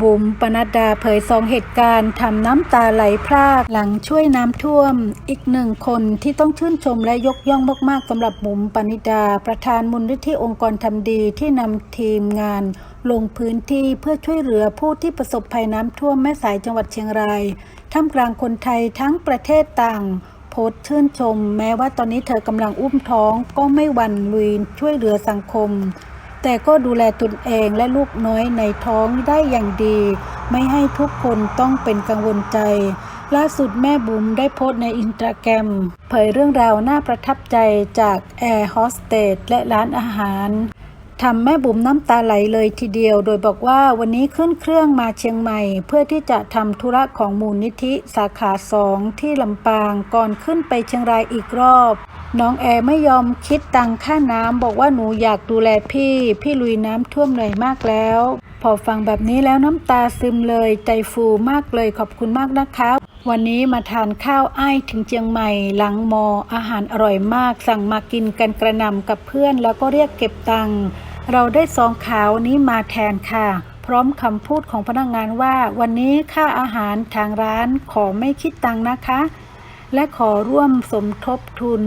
บุ๋มปนัดดาเผยสองเหตุการณ์ทำน้ำตาไหลพรากหลังช่วยน้ำท่วม อีกหนึ่งคนที่ต้องชื่นชมและยกย่องมากๆสำหรับบุ๋มปนิดา ประธานมูลนิธิองค์กรทำดีที่นำทีมงานลงพื้นที่เพื่อช่วยเหลือผู้ที่ประสบภัยน้ำท่วมแม่สายจังหวัดเชียงรายท่ามกลางคนไทยทั้งประเทศต่างโพสต์ชื่นชม แม้ว่าตอนนี้เธอกำลังอุ้มท้องก็ไม่หวั่นลุยช่วยเหลือสังคม แต่ก็ดูแลตนเองและลูกน้อยในท้องได้อย่างดี ไม่ให้ทุกคนต้องเป็นกังวลใจ ล่าสุดแม่บุ๋มได้โพสต์ในอินสตาแกรมเผยเรื่องราวน่าประทับใจจากแอร์โฮสเตสและร้านอาหารทำแม่บุ๋มน้ำตาไหลเลยทีเดียว โดยบอกว่าวันนี้ขึ้นเครื่องมาเชียงใหม่ เพื่อที่จะทำธุระของมูลนิธิสาขาสองที่ลำปางก่อนขึ้นไปเชียงรายอีกรอบ น้องแอร์ไม่ยอมคิดตังค่าน้ำบอกว่าหนูอยากดูแลพี่ พี่ลุยน้ำท่วมเหนื่อยมากแล้ว พอฟังแบบนี้แล้วน้ำตาซึมเลยใจฟูมากเลยขอบคุณมากนะคะ วันนี้มาทานข้าวไอ้ถึงเชียงใหม่ หลังมอ อาหารอร่อยมาก สั่งมากินกันกระนำกับเพื่อนแล้วก็เรียกเก็บตังค์เราได้ซองขาวนี้มาแทนค่ะ พร้อมคำพูดของพนักงานว่า วันนี้ค่าอาหารทางร้านขอไม่คิดตังค์นะคะ และขอร่วมสมทบทุน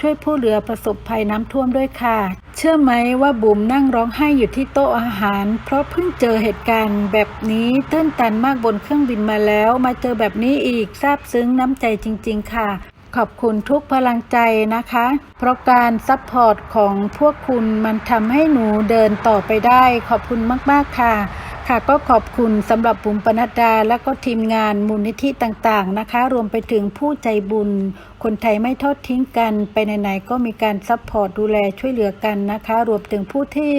ช่วยผู้เหลือประสบภัยน้ำท่วมด้วยค่ะ เชื่อไหมว่าบุ๋มนั่งร้องไห้อยู่ที่โต๊ะอาหาร เพราะเพิ่งเจอเหตุการณ์แบบนี้ตื้นตันมากบนเครื่องบินมาแล้ว มาเจอแบบนี้อีกซาบซึ้งน้ำใจจริง ๆ ค่ะขอบคุณทุกพลังใจนะคะ เพราะการซัพพอร์ตของพวกคุณมันทำให้หนูเดินต่อไปได้ ขอบคุณมาก ๆ ค่ะ ค่ะก็ขอบคุณสำหรับบุ๋มปนัดดา และก็ทีมงานมูลนิธิต่างๆนะคะ รวมไปถึงผู้ใจบุญ คนไทยไม่ทอดทิ้งกัน ไปไหนๆก็มีการซัพพอร์ตดูแลช่วยเหลือกันนะคะ รวมถึงผู้ที่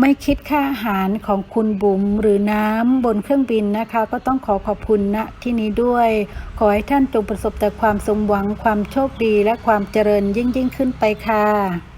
ไม่คิดค่าอาหารของคุณบุ๋มหรือน้ำบนเครื่องบินนะคะ ก็ต้องขอขอบคุณณที่นี้ด้วย ขอให้ท่านจงประสบแต่ความสมหวังความโชคดีและความเจริญยิ่งยิ่งๆขึ้นไปค่ะ